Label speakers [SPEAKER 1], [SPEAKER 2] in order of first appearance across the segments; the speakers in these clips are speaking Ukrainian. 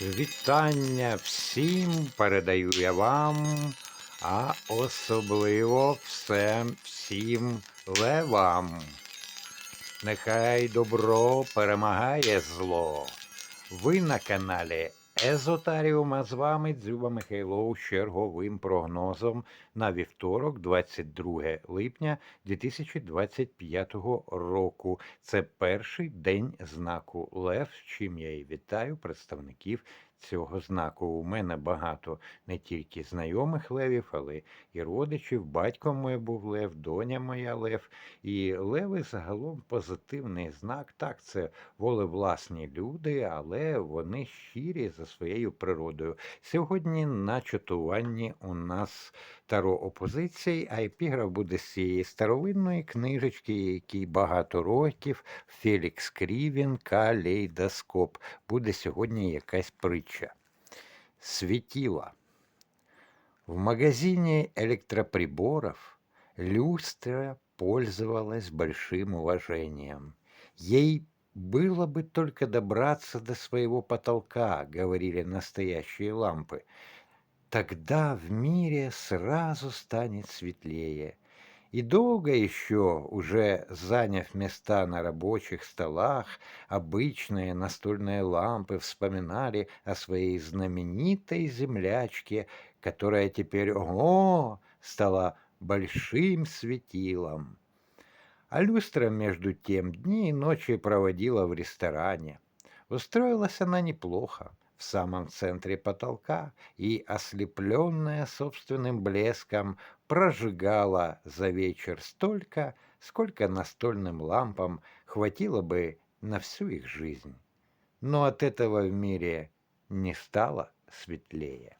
[SPEAKER 1] Вітання всім передаю я вам, а особливо всем всім левам. Нехай добро перемагає зло. Ви на каналі Езотаріум, а з вами Дзюба Михайлов з черговим прогнозом на вівторок, 22 липня 2025 року. Це перший день знаку Лев, з чим я і вітаю представників цього знаку. У мене багато не тільки знайомих левів, але і родичів. Батько моє був лев, доня моя лев. І леви загалом позитивний знак. Так, це волевласні люди, але вони щирі за своєю природою. Сьогодні на чатуванні у нас таро опозицій, а епіграф буде з цієї старовинної книжечки, якій багато років Фелікс Крівін Калейдоскоп. Буде сьогодні якась притча. Светило. В магазине электроприборов люстра пользовалась большим уважением. Ей было бы только добраться до своего потолка, говорили настоящие лампы. Тогда в мире сразу станет светлее. И долго еще, уже заняв места на рабочих столах, обычные настольные лампы вспоминали о своей знаменитой землячке, которая теперь, ого, стала большим светилом. А люстра, между тем, дни и ночи проводила в ресторане. Устроилась она неплохо, в самом центре потолка, и, ослепленная собственным блеском, прожигала за вечер столько, сколько настольным лампам хватило бы на всю их жизнь. Но от этого в мире не стало светлее.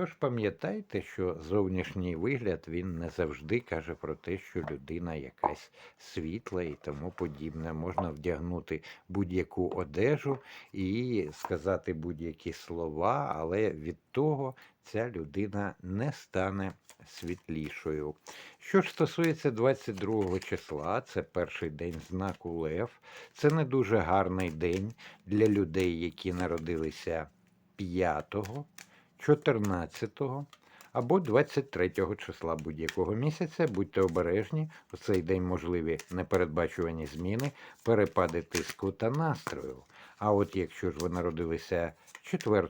[SPEAKER 1] Тож пам'ятайте, що зовнішній вигляд він не завжди каже про те, що людина якась світла і тому подібне. Можна вдягнути будь-яку одежу і сказати будь-які слова, але від того ця людина не стане світлішою. Що ж стосується 22 числа, це перший день знаку Лев. Це не дуже гарний день для людей, які народилися 5 14 або 23 числа будь-якого місяця. Будьте обережні, у цей день можливі непередбачувані зміни, перепади тиску та настрою. А от якщо ж ви народилися 4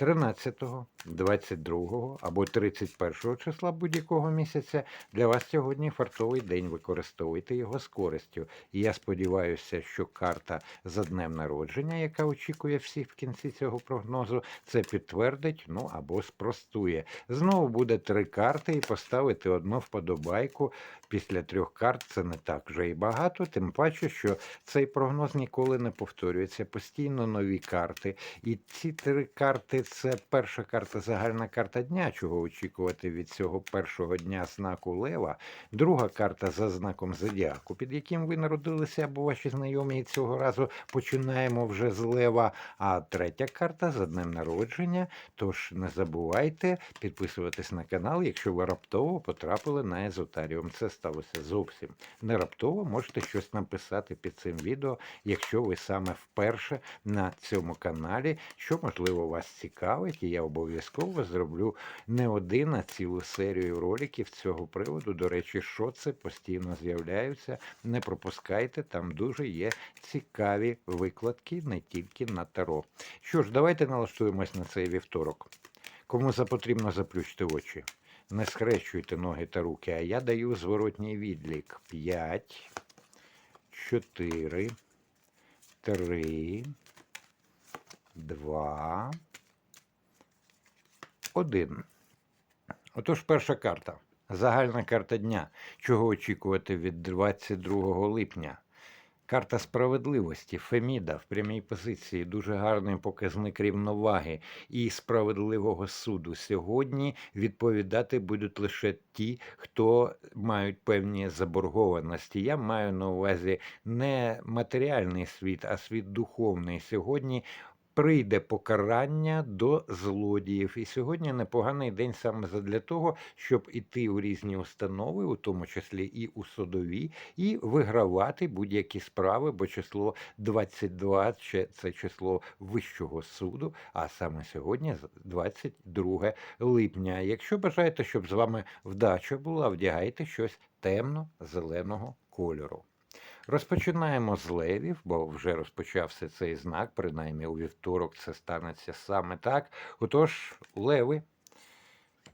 [SPEAKER 1] 13, 22 або 31 числа будь-якого місяця для вас сьогодні фартовий день. Використовуйте його з користю. І я сподіваюся, що карта за днем народження, яка очікує всіх в кінці цього прогнозу, це підтвердить, ну або спростує. Знову буде три карти і поставити одну вподобайку. Після трьох карт це не так вже і багато, тим паче, що цей прогноз ніколи не повторюється. Постійно нові карти. І ці три карти це перша карта, загальна карта дня, чого очікувати від цього першого дня знаку Лева. Друга карта за знаком Зодіаку, під яким ви народилися, або ваші знайомі і цього разу починаємо вже з Лева. А третя карта за днем народження. Тож не забувайте підписуватись на канал, якщо ви раптово потрапили на езотаріум. Це сталося зовсім не раптово. Можете щось написати під цим відео, якщо ви саме вперше на цьому каналі, що можливо вас цікавить, і я обов'язково зроблю не один, а цілу серію роликів цього приводу. До речі, що це постійно з'являються. Не пропускайте, там дуже є цікаві викладки не тільки на таро. Що ж, давайте налаштуємось на цей вівторок. Кому запотрібно заплющити очі. Не схрещуйте ноги та руки, а я даю зворотній відлік. 5, 4, 3, 2, 1. Отож, перша карта. Загальна карта дня. Чого очікувати від 22 липня? Карта справедливості, Феміда в прямій позиції, дуже гарний показник рівноваги і справедливого суду. Сьогодні відповідати будуть лише ті, хто мають певні заборгованості. Я маю на увазі не матеріальний світ, а світ духовний. Сьогодні прийде покарання до злодіїв. І сьогодні непоганий день саме задля того, щоб іти у різні установи, у тому числі і у судові, і вигравати будь-які справи, бо число 22 ще це число Вищого суду, а саме сьогодні з- 22 липня. Якщо бажаєте, щоб з вами вдача була, вдягайте щось темно-зеленого кольору. Розпочинаємо з левів, бо вже розпочався цей знак, принаймні у вівторок це станеться саме так. Отож, леви,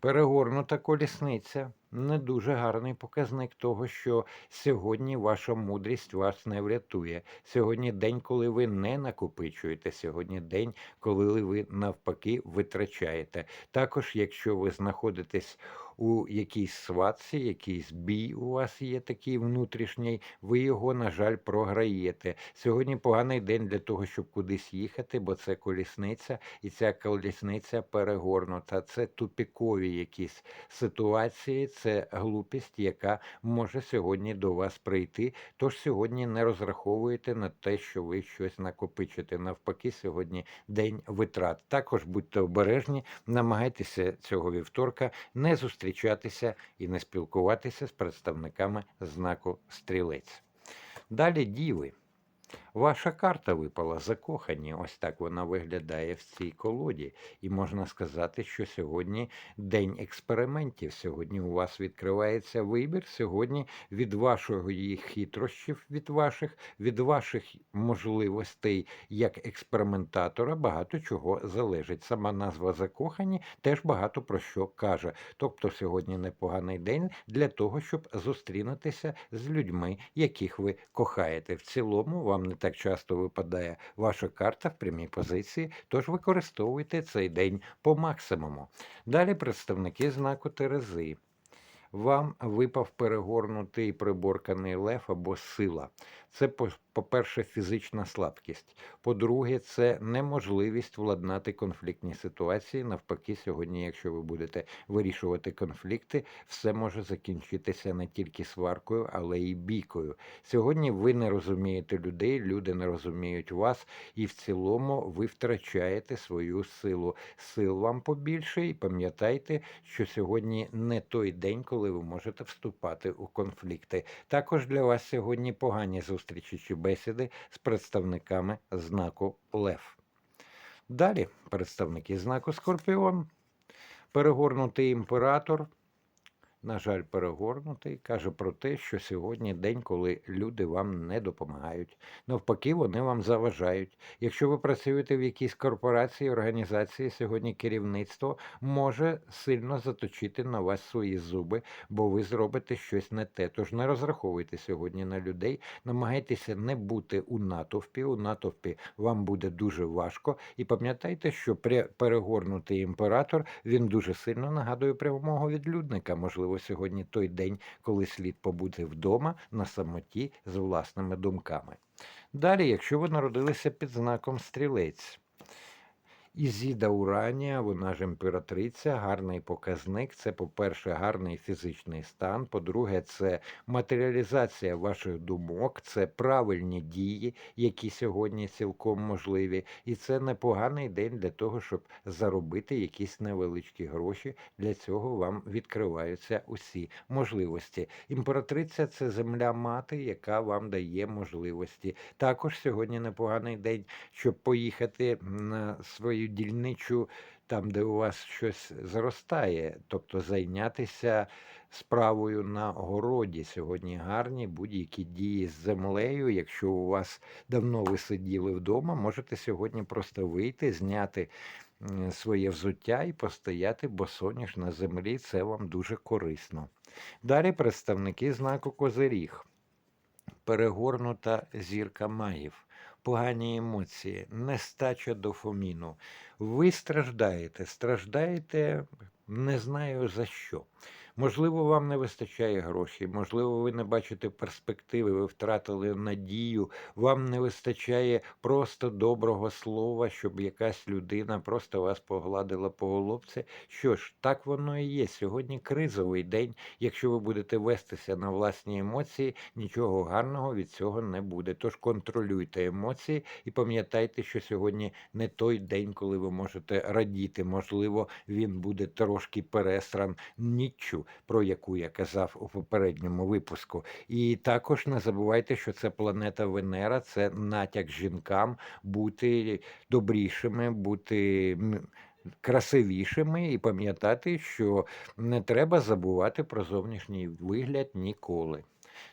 [SPEAKER 1] перегорнута колісниця. Не дуже гарний показник того, що сьогодні ваша мудрість вас не врятує. Сьогодні день, коли ви не накопичуєте. Сьогодні день, коли ви навпаки витрачаєте. Також, якщо ви знаходитесь у якійсь сватці, якийсь бій у вас є такий внутрішній, ви його, на жаль, програєте. Сьогодні поганий день для того, щоб кудись їхати, бо це колісниця, і ця колісниця перегорнута. Це тупікові якісь ситуації, це глупість, яка може сьогодні до вас прийти. Тож сьогодні не розраховуєте на те, що ви щось накопичите. Навпаки, сьогодні день витрат. Також будьте обережні, намагайтеся цього вівторка не зустрічатися і не спілкуватися з представниками знаку стрілець. Далі діви. Ваша карта випала закохані. Ось так вона виглядає в цій колоді. І можна сказати, що сьогодні день експериментів. Сьогодні у вас відкривається вибір. Сьогодні від вашої хитрощів, від ваших, від ваших можливостей як експериментатора багато чого залежить. Сама назва закохані теж багато про що каже. Тобто сьогодні непоганий день для того, щоб зустрінутися з людьми, яких ви кохаєте. В цілому вам не так часто випадає ваша карта в прямій позиції, тож використовуйте цей день по максимуму. Далі представники знаку Терези. Вам випав перегорнутий приборканий лев або сила. Це, по-перше, фізична слабкість. По-друге, це неможливість владнати конфліктні ситуації. Навпаки, сьогодні, якщо ви будете вирішувати конфлікти, все може закінчитися не тільки сваркою, але й бійкою. Сьогодні ви не розумієте людей, люди не розуміють вас, і в цілому ви втрачаєте свою силу. Сил вам побільше, і пам'ятайте, що сьогодні не той день, коли ви можете вступати у конфлікти. Також для вас сьогодні погані зустрічі чи бесіди з представниками знаку Лев. Далі представники знаку Скорпіон. Перегорнутий імператор. На жаль, перегорнутий, каже про те, що сьогодні день, коли люди вам не допомагають. Навпаки, вони вам заважають. Якщо ви працюєте в якійсь корпорації, організації, сьогодні керівництво може сильно заточити на вас свої зуби, бо ви зробите щось не те. Тож не розраховуйте сьогодні на людей, намагайтеся не бути у натовпі. У натовпі вам буде дуже важко. І пам'ятайте, що перегорнутий імператор він дуже сильно нагадує прямого відлюдника. Можливо, сьогодні той день, коли слід побути вдома на самоті з власними думками. Далі, якщо ви народилися під знаком стрілець. Ізіда Уранія, вона ж імператриця, гарний показник. Це, по-перше, гарний фізичний стан. По-друге, це матеріалізація ваших думок, це правильні дії, які сьогодні цілком можливі. І це непоганий день для того, щоб заробити якісь невеличкі гроші. Для цього вам відкриваються усі можливості. Імператриця це земля мати, яка вам дає можливості. Також сьогодні непоганий день, щоб поїхати на свою дільничу, там, де у вас щось зростає, тобто зайнятися справою на городі. Сьогодні гарні будь-які дії з землею. Якщо у вас давно ви сиділи вдома, можете сьогодні просто вийти, зняти своє взуття і постояти босоніж на землі. Це вам дуже корисно. Далі представники знаку Козиріг. Перегорнута зірка магів, погані емоції, нестача дофаміну. Ви страждаєте, страждаєте не знаю за що. Можливо, вам не вистачає грошей, можливо, ви не бачите перспективи, ви втратили надію, вам не вистачає просто доброго слова, щоб якась людина просто вас погладила по головці. Що ж, так воно і є. Сьогодні кризовий день. Якщо ви будете вестися на власні емоції, нічого гарного від цього не буде. Тож контролюйте емоції і пам'ятайте, що сьогодні не той день, коли ви можете радіти. Можливо, він буде трошки пересран ніччю, про яку я казав у попередньому випуску. І також не забувайте, що це планета Венера, це натяк жінкам бути добрішими, бути красивішими і пам'ятати, що не треба забувати про зовнішній вигляд ніколи.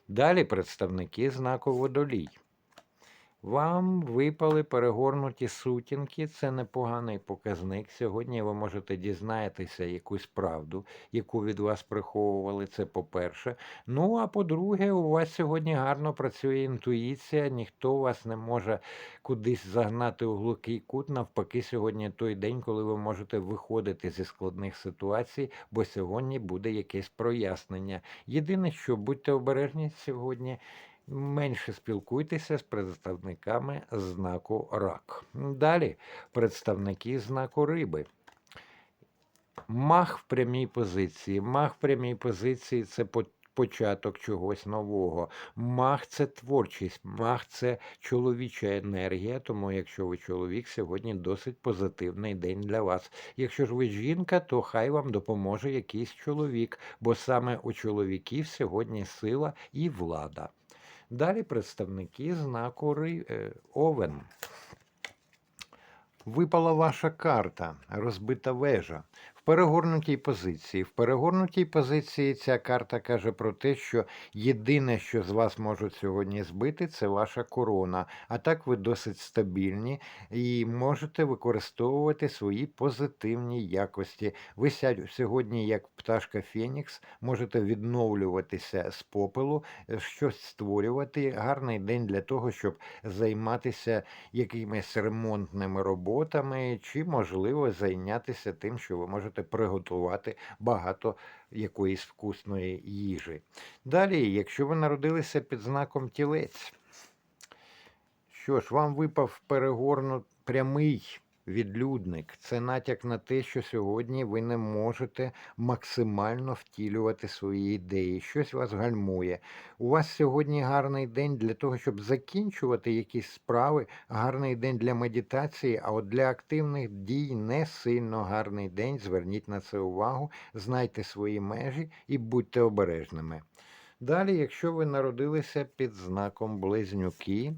[SPEAKER 1] Далі представники знаку водолій. Вам випали перегорнуті сутінки, це непоганий показник. Сьогодні ви можете дізнатися якусь правду, яку від вас приховували. Це по-перше. Ну а по-друге, у вас сьогодні гарно працює інтуїція, ніхто вас не може кудись загнати у глухий кут. Навпаки, сьогодні той день, коли ви можете виходити зі складних ситуацій, бо сьогодні буде якесь прояснення. Єдине, що будьте обережні сьогодні. Менше спілкуйтеся з представниками знаку рак. Далі представники знаку риби. Мах в прямій позиції. Мах в прямій позиції це початок чогось нового. Мах це творчість, мах це чоловіча енергія. Тому, якщо ви чоловік, сьогодні досить позитивний день для вас. Якщо ж ви жінка, то хай вам допоможе якийсь чоловік, бо саме у чоловіків сьогодні сила і влада. Далі представники знаку е, Овен. Випала ваша карта, розбита вежа. Перегорнутій позиції. В перегорнутій позиції ця карта каже про те, що єдине, що з вас можуть сьогодні збити, це ваша корона. А так ви досить стабільні і можете використовувати свої позитивні якості. Ви сьогодні, як пташка Фенікс, можете відновлюватися з попелу, е, щось створювати. Гарний день для того, щоб займатися якимись ремонтними роботами, чи можливо зайнятися тим, що ви можете приготувати багато якоїсь вкусної їжі. Далі, якщо ви народилися під знаком тілець, що ж, вам випав перегорнут прямий відлюдник. Це натяк на те, що сьогодні ви не можете максимально втілювати свої ідеї. Щось вас гальмує. У вас сьогодні гарний день для того, щоб закінчувати якісь справи, гарний день для медитації, а от для активних дій не сильно гарний день. Зверніть на це увагу, знайте свої межі і будьте обережними. Далі, якщо ви народилися під знаком близнюки,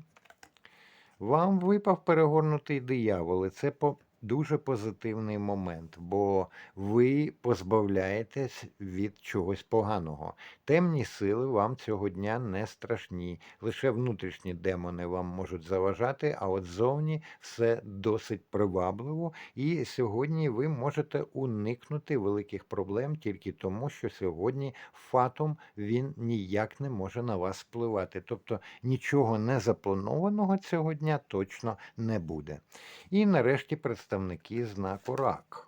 [SPEAKER 1] вам випав перегорнутий диявол, і це по дуже позитивний момент, бо ви позбавляєтесь від чогось поганого. Темні сили вам цього дня не страшні. Лише внутрішні демони вам можуть заважати, а от зовні все досить привабливо. І сьогодні ви можете уникнути великих проблем тільки тому, що сьогодні фатум він ніяк не може на вас впливати. Тобто нічого не запланованого цього дня точно не буде. І нарешті представники знаку рак.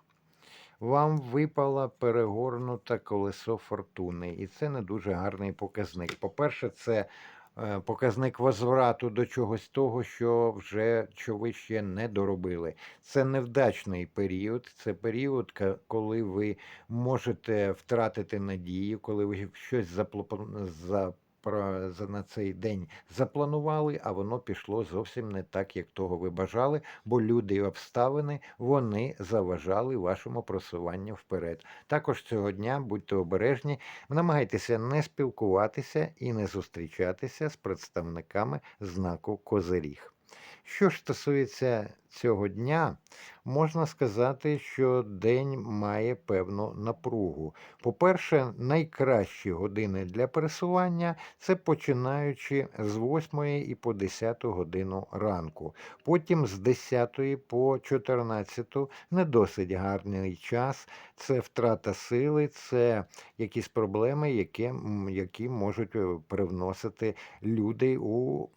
[SPEAKER 1] Вам випало перегорнуте колесо фортуни, і це не дуже гарний показник. По-перше, це е, показник возврату до чогось того, що вже що ви ще не доробили. Це невдачний період, це період, коли ви можете втратити надію, коли ви щось заплопо- за, про- за на цей день запланували, а воно пішло зовсім не так, як того ви бажали, бо люди і обставини вони заважали вашому просуванню вперед. Також цього дня будьте обережні, намагайтеся не спілкуватися і не зустрічатися з представниками знаку Козиріг. Що ж стосується цього дня, можна сказати, що день має певну напругу. По-перше, найкращі години для пересування це починаючи з 8 і по 10 годину ранку. Потім з 10 по 14 не досить гарний час. Це втрата сили, це якісь проблеми, які, які можуть е, привносити люди у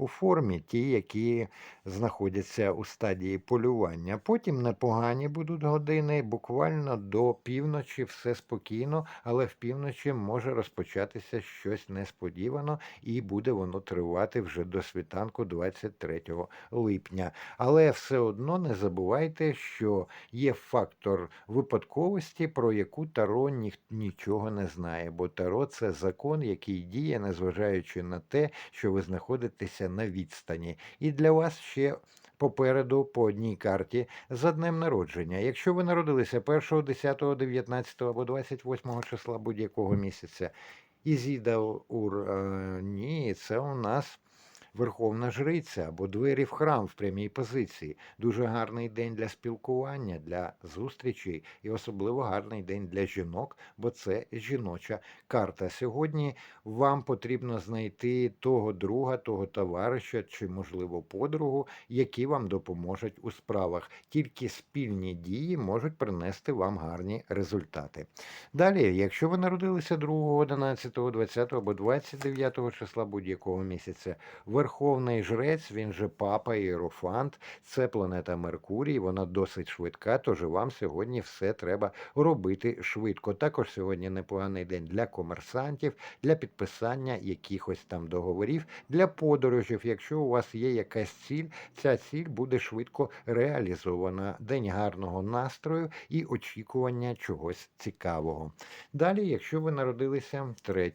[SPEAKER 1] у формі, ті, які знаходяться у стадії полювання. Потім непогані будуть години, буквально до півночі все спокійно, але в півночі може розпочатися щось несподівано, і буде воно тривати вже до світанку 23 липня. Але все одно не забувайте, що є фактор випадковості, про яку Таро нічого не знає, бо Таро це закон, який діє, незважаючи на те, що ви знаходитеся на відстані. І для вас ще попереду по одній карті за днем народження. Якщо ви народилися 1, 10, 19 або 28 числа будь-якого місяця, Ізіда Ур, е, ні, це у нас. Верховна Жриця або двері в храм в прямій позиції. Дуже гарний день для спілкування, для зустрічей і особливо гарний день для жінок, бо це жіноча карта. Сьогодні вам потрібно знайти того друга, того товариша чи, можливо, подругу, які вам допоможуть у справах. Тільки спільні дії можуть принести вам гарні результати. Далі, якщо ви народилися 2, 11, 20 або 29 числа будь-якого місяця, Верховний жрець, він же папа Єрофант, це планета Меркурій, вона досить швидка, тож вам сьогодні все треба робити швидко. Також сьогодні непоганий день для комерсантів, для підписання якихось там договорів, для подорожів. Якщо у вас є якась ціль, ця ціль буде швидко реалізована. День гарного настрою і очікування чогось цікавого. Далі, якщо ви народилися 3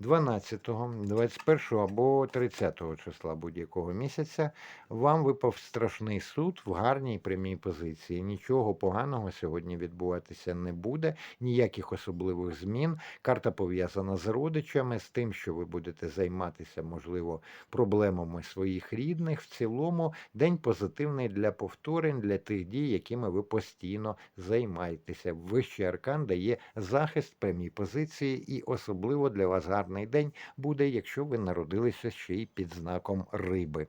[SPEAKER 1] 12, 21 або 30 числа будь-якого місяця вам випав страшний суд в гарній прямій позиції. Нічого поганого сьогодні відбуватися не буде, ніяких особливих змін. Карта пов'язана з родичами, з тим, що ви будете займатися, можливо, проблемами своїх рідних. В цілому день позитивний для повторень, для тих дій, якими ви постійно займаєтеся. Вищий аркан дає захист прямій позиції, і особливо для вас гарний день буде, якщо ви народилися ще й під знаком риби.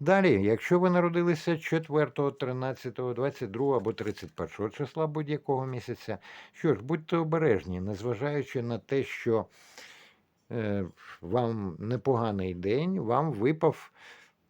[SPEAKER 1] Далі, якщо ви народилися 4, 13, 22 або 31 числа будь-якого місяця, що ж, будьте обережні, незважаючи на те, що е, вам непоганий день, вам випав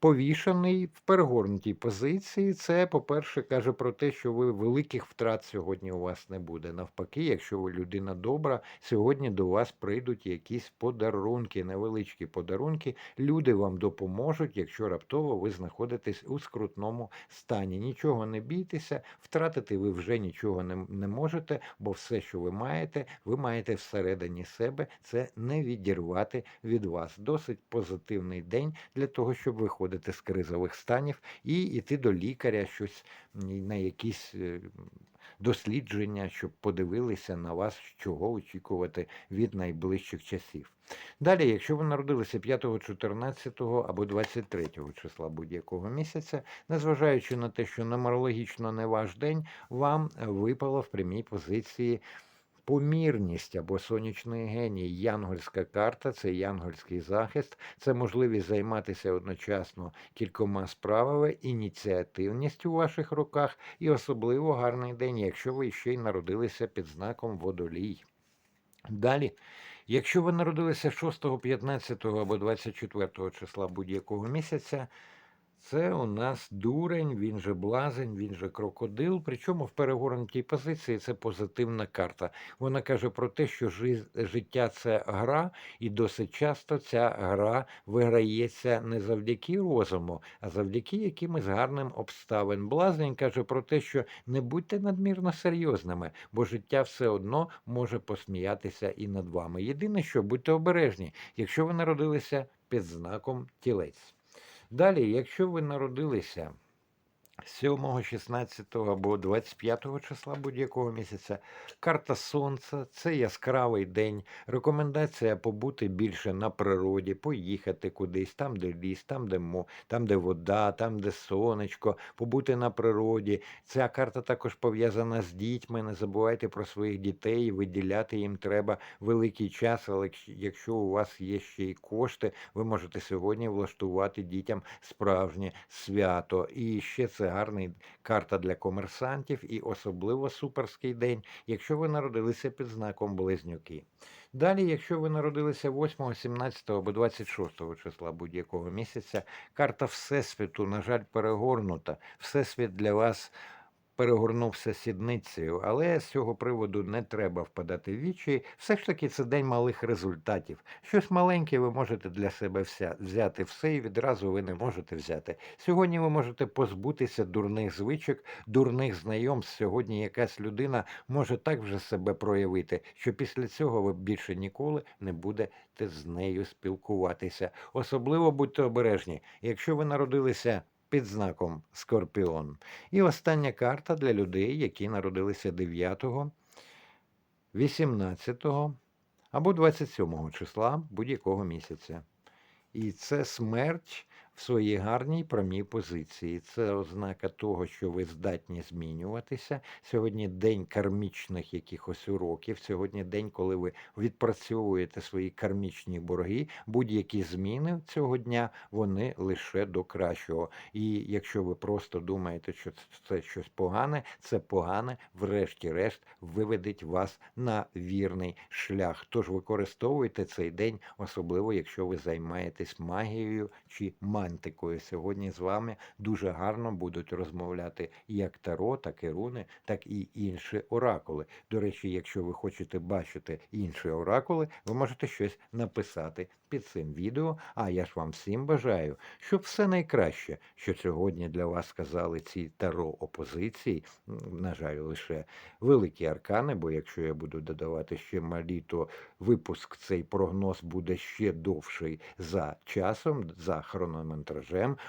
[SPEAKER 1] повішений в перегорнутій позиції. Це, по-перше, каже про те, що ви великих втрат сьогодні у вас не буде. Навпаки, якщо ви людина добра, сьогодні до вас прийдуть якісь подарунки, невеличкі подарунки. Люди вам допоможуть, якщо раптово ви знаходитесь у скрутному стані. Нічого не бійтеся, втратити ви вже нічого не, не можете, бо все, що ви маєте, ви маєте всередині себе це не відірвати від вас. Досить позитивний день для того, щоб виходити з кризових станів і йти до лікаря, щось на якісь е, дослідження, щоб подивилися на вас, чого очікувати від найближчих часів. Далі, якщо ви народилися 5, 14 або 23 числа будь-якого місяця, незважаючи на те, що нумерологічно не ваш день, вам випало в прямій позиції помірність або сонячний геній, янгольська карта це янгольський захист, це можливість займатися одночасно кількома справами, ініціативність у ваших руках і особливо гарний день, якщо ви ще й народилися під знаком водолій. Далі. Якщо ви народилися 6, 15 або 24 числа будь-якого місяця, це у нас дурень, він же блазень, він же крокодил. Причому в перегорнутій позиції це позитивна карта. Вона каже про те, що життя це гра, і досить часто ця гра виграється не завдяки розуму, а завдяки якимось гарним обставин. Блазень каже про те, що не будьте надмірно серйозними, бо життя все одно може посміятися і над вами. Єдине, що будьте обережні, якщо ви народилися під знаком тілець. Далі, якщо ви народилися 7, 16 або 25 числа будь-якого місяця, карта Сонця це яскравий день. Рекомендація побути більше на природі, поїхати кудись, там, де ліс, там, де мо, там, де вода, там, де сонечко, побути на природі. Ця карта також пов'язана з дітьми. Не забувайте про своїх дітей, виділяти їм треба великий час, але якщо у вас є ще й кошти, ви можете сьогодні влаштувати дітям справжнє свято. І ще це гарний карта для комерсантів і особливо суперський день, якщо ви народилися під знаком Близнюки. Далі, якщо ви народилися 8, 17 або 26 числа будь-якого місяця, карта Всесвіту, на жаль, перегорнута. Всесвіт для вас перегорнувся сідницею, але з цього приводу не треба впадати в вічі. Все ж таки це день малих результатів. Щось маленьке ви можете для себе вся- взяти все і відразу ви не можете взяти. Сьогодні ви можете позбутися дурних звичок, дурних знайомств. Сьогодні якась людина може так вже себе проявити, що після цього ви більше ніколи не будете з нею спілкуватися. Особливо будьте обережні, якщо ви народилися під знаком Скорпіон. І остання карта для людей, які народилися 9, 18 або 27 числа будь-якого місяця. І це смерть в своїй гарній прямій позиції. Це ознака того, що ви здатні змінюватися. Сьогодні день кармічних якихось уроків. Сьогодні день, коли ви відпрацьовуєте свої кармічні борги. Будь-які зміни цього дня вони лише до кращого. І якщо ви просто думаєте, що це щось погане, це погане, врешті-решт, виведеть вас на вірний шлях. Тож використовуйте цей день, особливо якщо ви займаєтесь магією чи мантикою. Сьогодні з вами дуже гарно будуть розмовляти як таро, так і руни, так і інші оракули. До речі, якщо ви хочете бачити інші оракули, ви можете щось написати під цим відео. А я ж вам всім бажаю, щоб все найкраще, що сьогодні для вас сказали ці таро опозиції, на жаль, лише великі аркани, бо якщо я буду додавати ще малі, то випуск цей прогноз буде ще довший за часом, за хронометражем.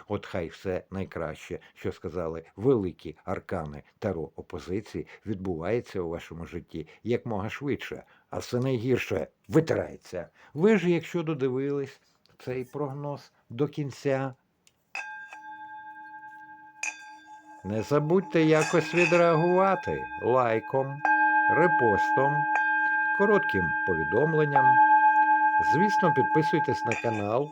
[SPEAKER 1] От хай все найкраще, що сказали великі аркани таро опозиції, відбувається у вашому житті якмога швидше, а все найгірше витирається. Ви ж, якщо додивились цей прогноз до кінця, не забудьте якось відреагувати лайком, репостом, коротким повідомленням. Звісно, підписуйтесь на канал,